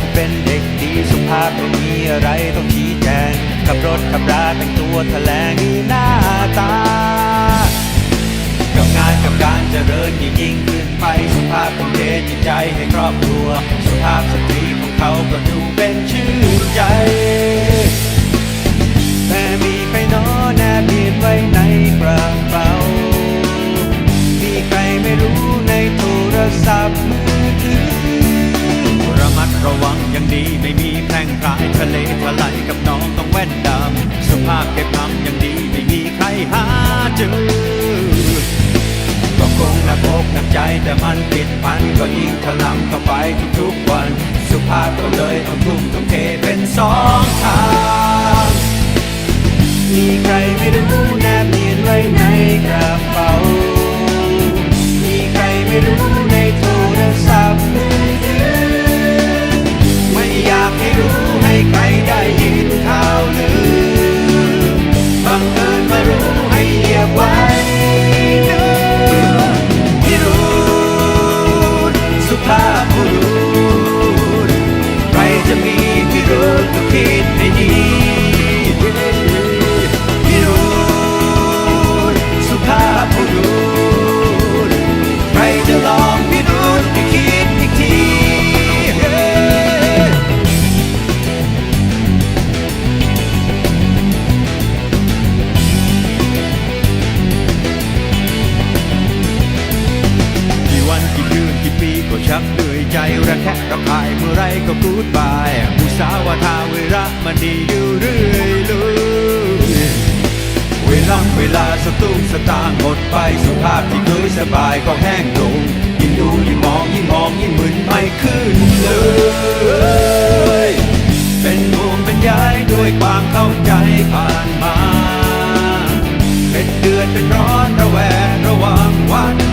ถ้าเป็นเด็กดีสุภาพไม่มีอะไรต้องชี้แจงขับรถขับราเป็นตัวแถลงหน้าตา กับงานกับการเจริญยิ่งยิ่งขึ้นไปสุภาพของเดจิตใจให้ครอบครัว สุภาพสตรีของเขาก็ ทะเลทลายกับน้องต้องแว่นดำสุภาพเก็บงำอย่างดีไม่มีใครหาเจอก็คงหนักอกหนักใจแต่มันติดพันก็ยิ่งถลำเข้าไปทุกๆวัน สุภาพก็เลยต้องทุ่มต้องเทเป็นสองทางมีใครไม่รู้แนบเนียนไว้ในกระเป๋ามีใครไม่รู้ในโทรศัพท์มือถือไม่อยากให้รู้ให้ใคร ใจระแคะระคายเมื่อไรก็พูดบายผู้สาวว่าทาเวระมันดีอยู่เรื่อยลุเวลาเวลาสตุ้งสตางหมดไปสุภาพที่เคยสบายก็แห้งลงยิ่งดูยิ่งมองยิ่งมองยิ่งมึนไม่ขึ้นเลยเป็นห่วงเป็นย้ายด้วยความเข้าใจผ่านมา เป็นเดือนเป็นร้อนระแวงระวังวัน